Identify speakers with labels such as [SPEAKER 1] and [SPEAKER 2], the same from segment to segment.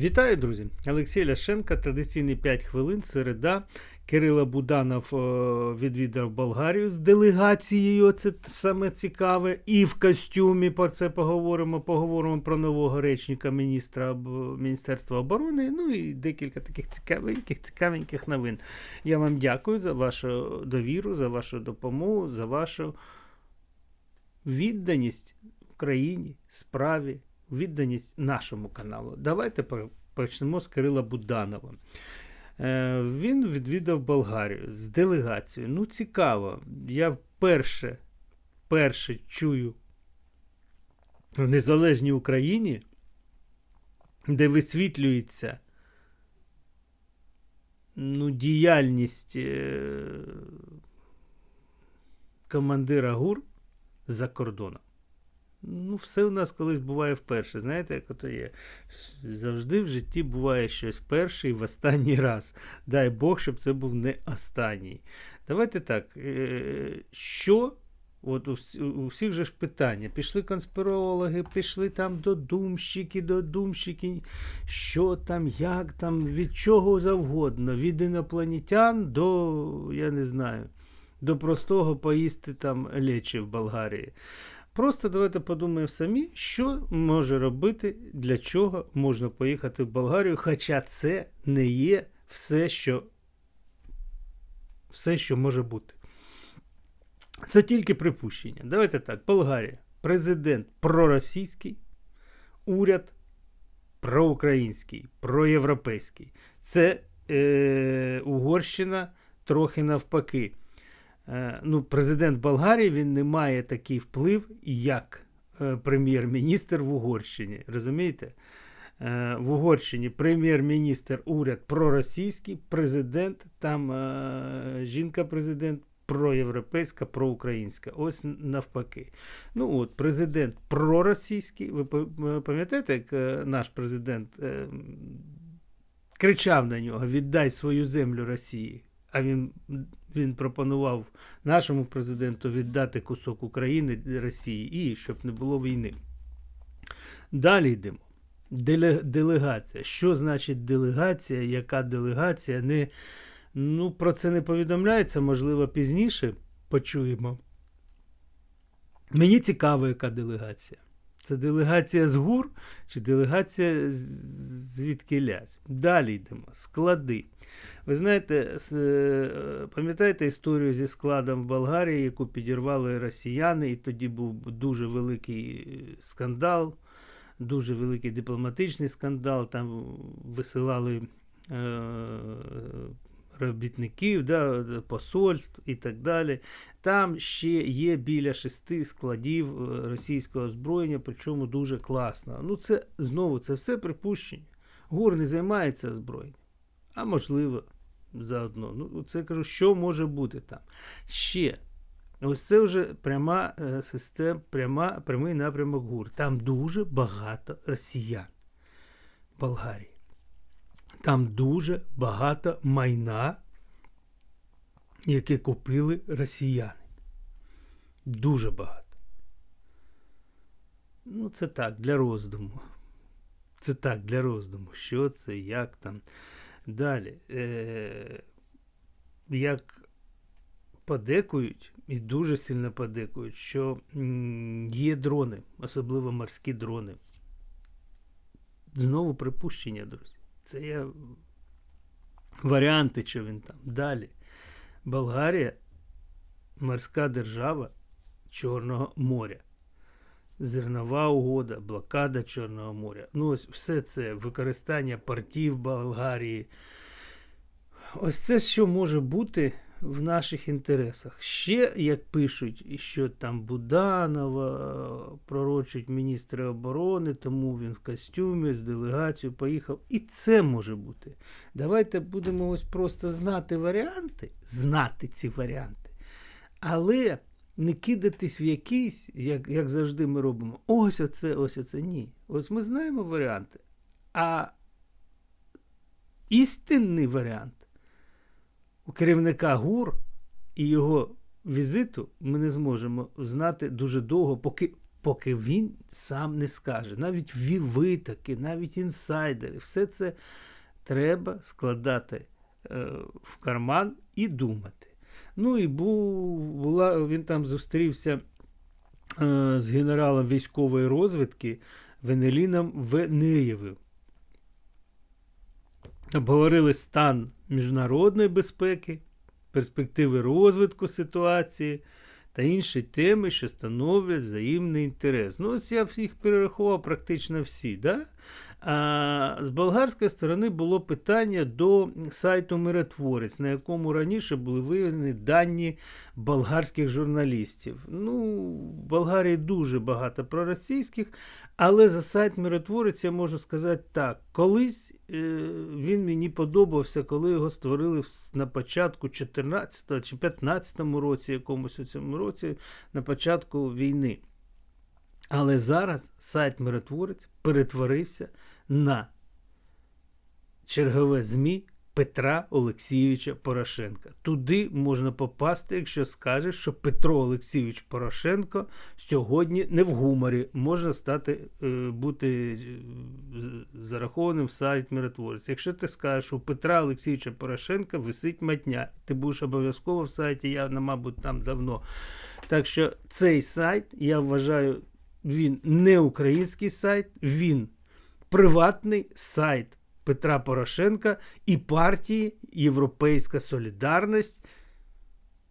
[SPEAKER 1] Вітаю, друзі! Олексій Ляшенко, традиційні 5 хвилин, середа. Кирило Буданов відвідав Болгарію з делегацією. Це саме цікаве. І в костюмі про це поговоримо. Поговоримо про нового речника міністра Міністерства оборони. Ну і декілька таких цікавеньких, цікавеньких новин. Я вам дякую за вашу довіру, за вашу допомогу, за вашу відданість Україні, справі, відданість нашому каналу. Давайте почнемо з Кирила Буданова. Е, Він відвідав Болгарію з делегацією. Ну, цікаво. Я вперше, вперше чую в незалежній Україні, де висвітлюється ну, діяльність е, командира ГУР за кордоном. Ну, все у нас колись буває вперше. Знаєте, як ото є. Завжди в житті буває щось вперше і в останній раз. Дай Бог, щоб це був не останній. Давайте так. е, Що? От у, всіх же ж питання. Пішли конспірологи, пішли там додумщики, додумщики, що там, як там, від чого завгодно. Від інопланетян до, я не знаю, до простого поїсти там лечі в Болгарії. Просто давайте подумаємо самі, що може робити, для чого можна поїхати в Болгарію, хоча це не є все, що, все, що може бути. Це тільки припущення. Давайте так: Болгарія, президент проросійський, уряд проукраїнський, проєвропейський. Це е, Угорщина трохи навпаки. Е, ну, президент Болгарії він не має такий вплив, як е, прем'єр-міністр в Угорщині. Розумієте? Е, в Угорщині прем'єр-міністр уряд проросійський, президент, там жінка-президент проєвропейська, проукраїнська. Ось навпаки. Ну от, президент проросійський. Ви пам'ятаєте, як наш президент кричав на нього: віддай свою землю Росії. А він, він пропонував нашому президенту віддати кусок України Росії і щоб не було війни. Далі йдемо. Делегація. Що значить делегація? Яка делегація? Не, ну, про це не повідомляється, можливо, пізніше почуємо. Мені цікаво, яка делегація. Це делегація з ГУР чи делегація звідки лясь. Далі йдемо. Склади. Ви знаєте, е, пам'ятаєте історію зі складом в Болгарії, яку підірвали росіяни, і тоді був дуже великий е, скандал, дуже великий дипломатичний скандал. Там висилали е, робітників, да, посольств і так далі. Там ще є біля шести складів е, російського озброєння, причому дуже класно. Ну, це знову це все припущення. ГУР не займається озброєнням. А можливо, заодно. Ну, це кажу, що може бути там. Ще. Ось це вже пряма е, система, пряма, прямий напрямок ГУР. Там дуже багато росіян Болгарії. Там дуже багато майна, яке купили росіяни. Дуже багато. Ну, це так, для роздуму. Це так, для роздуму. Що це, як там. Далі. Е- як подекують, і дуже сильно подекують, що є дрони, особливо морські дрони. Знову припущення, друзі. Це є варіанти, що він там. Далі. Болгарія морська держава Чорного моря. Зернова угода, блокада Чорного моря. Ну, ось все це використання портів Болгарії. Ось це що може бути в наших інтересах. Ще, як пишуть, що там Буданова пророчують міністри оборони, тому він в костюмі з делегацією поїхав. І це може бути. Давайте будемо ось просто знати варіанти, знати ці варіанти. Але не кидатись в якийсь, як, як завжди ми робимо. Ось оце, ось оце. Ні. Ось ми знаємо варіанти. А істинний варіант у керівника ГУР і його візиту ми не зможемо знати дуже довго, поки поки він сам не скаже. Навіть ві- витоки, навіть інсайдери, все це треба складати е, в карман і думати. Ну і була, він там зустрівся е, з генералом військової розвідки Венеліном Венеєвим. Обговорили стан міжнародної безпеки, перспективи розвитку ситуації та інші теми, що становлять взаємний інтерес. Ну, ось я їх перерахував практично всі. Да? А з болгарської сторони було питання до сайту Миротворець, на якому раніше були виведені дані болгарських журналістів. Ну, Болгарії дуже багато проросійських, але за сайт Миротворець я можу сказати так. Колись е, він мені подобався, коли його створили на початку 14 чи 15 році, якомусь у цьому році, на початку війни. Але зараз сайт Миротворець перетворився на чергове ЗМІ Петра Олексійовича Порошенка. Туди можна попасти, якщо скажеш, що Петро Олексійович Порошенко сьогодні не в гуморі, можна стати е, бути е, зарахованим в сайт Миротворець. Якщо ти скажеш, що у Петра Олексійовича Порошенка висить матня, ти будеш обов'язково в сайті, я, мабуть, там давно. Так що цей сайт, я вважаю, він не український сайт, він приватний сайт Петра Порошенка і партії Європейська Солідарність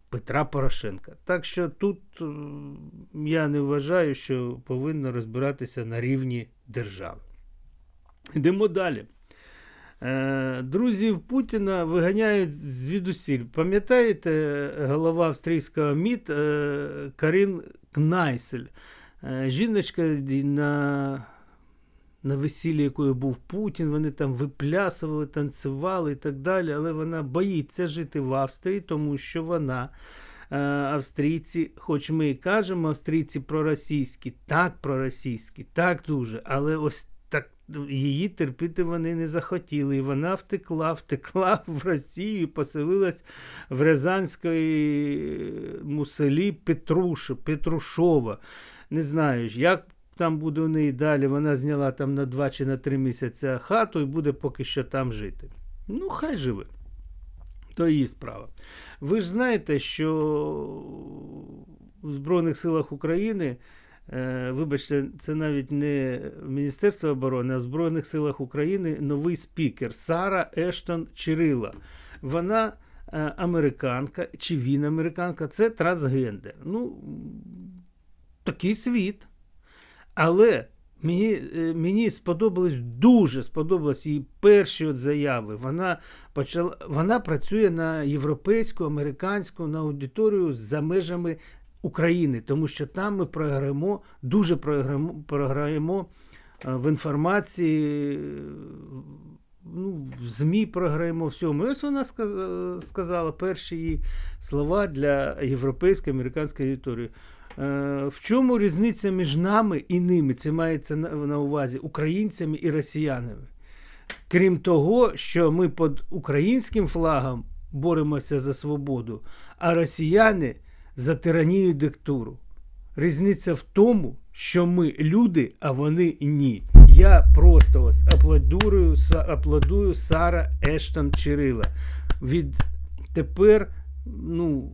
[SPEAKER 1] Петра Порошенка. Так що тут е, я не вважаю, що повинно розбиратися на рівні держави. Йдемо далі. Е, Друзів Путіна виганяють звідусіль. Пам'ятаєте, голова австрійського МІД е, Карін Кнайсель? Жіночка на, на весіллі, якою був Путін, вони там виплясували, танцювали і так далі, але вона боїться жити в Австрії, тому що вона. е, Австрійці, хоч ми і кажемо, австрійці проросійські, так проросійські, так дуже, але ось так її терпіти вони не захотіли. І вона втекла, втекла в Росію, і поселилась в Рязанському селі Петруш, Петрушова. Не знаю, як там буде у неї далі. Вона зняла там на два чи на три місяці хату і буде поки що там жити. Ну, хай живе. То її справа. Ви ж знаєте, що в Збройних силах України, е, вибачте, це навіть не Міністерство оборони, а в Збройних силах України новий спікер Сара Ештон Чирила. Вона е, американка, чи він американка, це трансгендер. Ну, такий світ. Але мені, е, мені сподобались дуже сподобались її перші от заяви. Вона почала, вона працює на європейську, американську, на аудиторію за межами України, тому що там ми програємо, дуже програємо, програємо е, в інформації. е, Ну, в ЗМІ програємо всьому. І ось вона сказала перші її слова для європейської американської аудиторії. Е, В чому різниця між нами і ними? Це мається на, увазі українцями і росіянами. Крім того, що ми під українським флагом боремося за свободу, а росіяни за тиранію і диктатуру. Різниця в тому, що ми люди, а вони ні. Я просто ось аплодую, аплодую Сара Ештон Чирила. Від тепер, ну.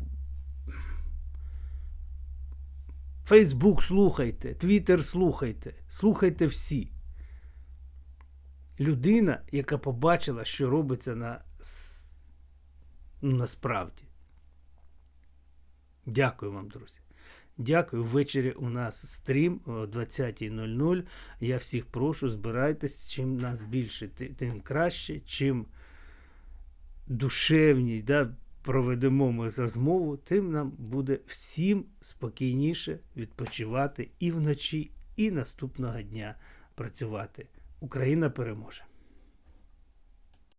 [SPEAKER 1] Фейсбук слухайте, Твіттер слухайте, слухайте всі. Людина, яка побачила, що робиться на, ну, насправді. Дякую вам, друзі. Дякую. Ввечері у нас стрім о 20.00. Я всіх прошу, збирайтесь. Чим нас більше, тим краще. Чим душевній да, проведемо ми розмову, тим нам буде всім спокійніше відпочивати і вночі, і наступного дня працювати. Україна переможе.